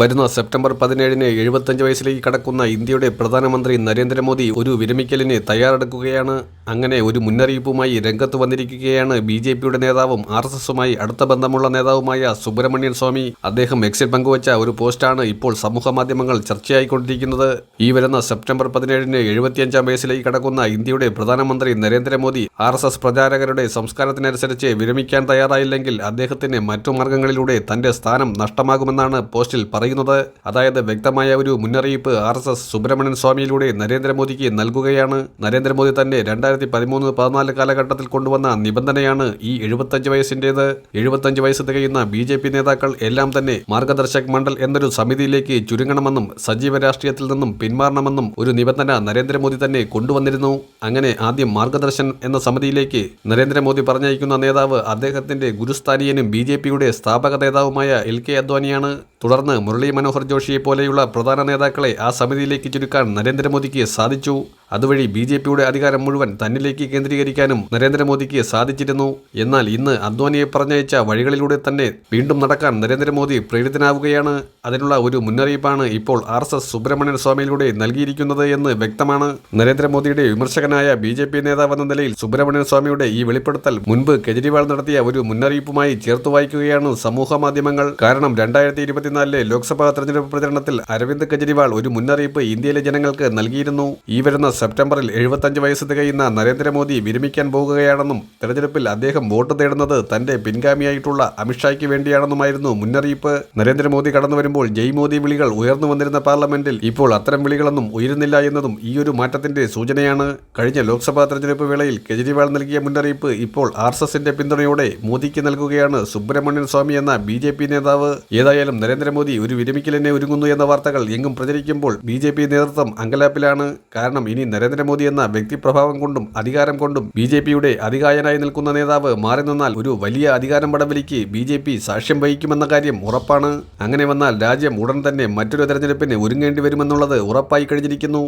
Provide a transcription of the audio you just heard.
വരുന്ന സെപ്റ്റംബർ പതിനേഴിന് എഴുപത്തഞ്ച് വയസ്സിലേക്ക് കടക്കുന്ന ഇന്ത്യയുടെ പ്രധാനമന്ത്രി നരേന്ദ്രമോദി ഒരു വിരമിക്കലിന് തയ്യാറെടുക്കുകയാണ്. അങ്ങനെ ഒരു മുന്നറിയിപ്പുമായി രംഗത്ത് വന്നിരിക്കുകയാണ് ബി ജെ പിയുടെ നേതാവും ആർ എസ് എസുമായി അടുത്ത ബന്ധമുള്ള നേതാവുമായ സുബ്രഹ്മണ്യൻ സ്വാമി. അദ്ദേഹം എക്സിൽ പങ്കുവച്ച ഒരു പോസ്റ്റാണ് ഇപ്പോൾ സമൂഹ മാധ്യമങ്ങൾ ചർച്ചയായിക്കൊണ്ടിരിക്കുന്നത്. ഈ വരുന്ന സെപ്റ്റംബർ പതിനേഴിന് എഴുപത്തിയഞ്ചാം വയസ്സിലേക്ക് കടക്കുന്ന ഇന്ത്യയുടെ പ്രധാനമന്ത്രി നരേന്ദ്രമോദി ആർ എസ് എസ് പ്രചാരകരുടെ സംസ്കാരത്തിനനുസരിച്ച് വിരമിക്കാൻ തയ്യാറായില്ലെങ്കിൽ അദ്ദേഹത്തിന് മറ്റു മാർഗങ്ങളിലൂടെ തന്റെ സ്ഥാനം നഷ്ടമാകുമെന്നാണ് പോസ്റ്റിൽ പറയുന്നത്. അതായത് വ്യക്തമായ ഒരു മുന്നറിയിപ്പ് ആർ എസ് എസ് സുബ്രഹ്മണ്യൻ സ്വാമിയിലൂടെ നരേന്ദ്രമോദിക്ക് നൽകുകയാണ്. നരേന്ദ്രമോദി തന്നെ രണ്ടായിരത്തി പതിമൂന്ന് പതിനാല് കാലഘട്ടത്തിൽ കൊണ്ടുവന്ന നിബന്ധനയാണ് ഈ എഴുപത്തഞ്ച് വയസ്സിന്റേത് എഴുപത്തഞ്ച് വയസ്സ് തികയുന്ന ബി ജെ പി നേതാക്കൾ എല്ലാം തന്നെ മാർഗദർശക് മണ്ഡൽ എന്നൊരു സമിതിയിലേക്ക് ചുരുങ്ങണമെന്നും സജീവ രാഷ്ട്രീയത്തിൽ നിന്നും പിന്മാറണമെന്നും ഒരു നിബന്ധന നരേന്ദ്രമോദി തന്നെ കൊണ്ടുവന്നിരുന്നു. അങ്ങനെ ആദ്യം മാർഗദർശൻ എന്ന സമിതിയിലേക്ക് നരേന്ദ്രമോദി പറഞ്ഞയക്കുന്ന നേതാവ് അദ്ദേഹത്തിന്റെ ഗുരുസ്ഥാനീയനും ബി ജെ പിയുടെ സ്ഥാപക നേതാവുമായ എൽ കെ അദ്വാനിയാണ്. തുടർന്ന് മുരളി മനോഹർ ജോഷിയെ പോലെയുള്ള പ്രധാന നേതാക്കളെ ആ സമിതിയിലേക്ക് ചുരുക്കാൻ നരേന്ദ്രമോദിക്ക് സാധിച്ചു. അതുവഴി ബി ജെ പിയുടെ അധികാരം മുഴുവൻ തന്നിലേക്ക് കേന്ദ്രീകരിക്കാനും നരേന്ദ്രമോദിക്ക് സാധിച്ചിരുന്നു. എന്നാൽ ഇന്ന് അദ്വാനിയെ പറഞ്ഞയച്ച വഴികളിലൂടെ തന്നെ വീണ്ടും നടക്കാൻ നരേന്ദ്രമോദി പ്രേരിതനാവുകയാണ്. അതിനുള്ള ഒരു മുന്നറിയിപ്പാണ് ഇപ്പോൾ ആർ എസ് എസ് സുബ്രഹ്മണ്യൻ സ്വാമിയിലൂടെ നൽകിയിരിക്കുന്നത് എന്ന് വ്യക്തമാണ്. നരേന്ദ്രമോദിയുടെ വിമർശകനായ ബി ജെ പി നേതാവെന്ന നിലയിൽ സുബ്രഹ്മണ്യൻ സ്വാമിയുടെ ഈ വെളിപ്പെടുത്തൽ മുൻപ് കെജ്രിവാൾ നടത്തിയ ഒരു മുന്നറിയിപ്പുമായി ചേർത്ത് വായിക്കുകയാണ് സമൂഹ മാധ്യമങ്ങൾ. കാരണം രണ്ടായിരത്തി ഇരുപത്തിനാലിലെ ലോക്സഭാ തെരഞ്ഞെടുപ്പ് പ്രചരണത്തിൽ അരവിന്ദ് കെജ്രിവാൾ ഒരു മുന്നറിയിപ്പ് ഇന്ത്യയിലെ ജനങ്ങൾക്ക് നൽകിയിരുന്നു. ഈ വരുന്ന സെപ്റ്റംബറിൽ എഴുപത്തഞ്ച് വയസ്സ് തികയുന്ന നരേന്ദ്രമോദി വിരമിക്കാൻ പോകുകയാണെന്നും തെരഞ്ഞെടുപ്പിൽ അദ്ദേഹം വോട്ട് തേടുന്നത് തന്റെ പിൻഗാമിയായിട്ടുള്ള അമിത്ഷായ്ക്ക് വേണ്ടിയാണെന്നുമായിരുന്നു മുന്നറിയിപ്പ്. നരേന്ദ്രമോദി കടന്നു വരുമ്പോൾ ജയ് മോദി വിളികൾ ഉയർന്നു വന്നിരുന്ന പാർലമെന്റിൽ ഇപ്പോൾ അത്തരം വിളികളൊന്നും ഉയരുന്നില്ല എന്നതും ഈയൊരു മാറ്റത്തിന്റെ സൂചനയാണ്. കഴിഞ്ഞ ലോക്സഭാ തെരഞ്ഞെടുപ്പ് വേളയിൽ കെജ്രിവാൾ നൽകിയ മുന്നറിയിപ്പ് ഇപ്പോൾ ആർ എസ് എസിന്റെ പിന്തുണയോടെ മോദിക്ക് നൽകുകയാണ് സുബ്രഹ്മണ്യൻ സ്വാമി എന്ന ബി ജെ പി നേതാവ്. ഏതായാലും നരേന്ദ്രമോദി ഒരു വിരമിക്കലിനെ ഒരുങ്ങുന്നു എന്ന വാർത്തകൾ എങ്ങും പ്രചരിക്കുമ്പോൾ ബി ജെ പി നേതൃത്വം അങ്കലാപ്പിലാണ്. കാരണം ഇനി നരേന്ദ്രമോദി എന്ന വ്യക്തിപ്രഭാവം കൊണ്ടും അധികാരം കൊണ്ടും ബി ജെ പിയുടെ അധികായനായി നിൽക്കുന്ന നേതാവ് മാറി നിന്നാൽ ഒരു വലിയ അധികാരം പടവലിക്ക് ബി ജെ പി സാക്ഷ്യം വഹിക്കുമെന്ന കാര്യം ഉറപ്പാണ്. അങ്ങനെ വന്നാൽ രാജ്യം ഉടൻ തന്നെ മറ്റൊരു തെരഞ്ഞെടുപ്പിന് ഒരുങ്ങേണ്ടി വരുമെന്നുള്ളത് ഉറപ്പായി കഴിഞ്ഞിരിക്കുന്നു.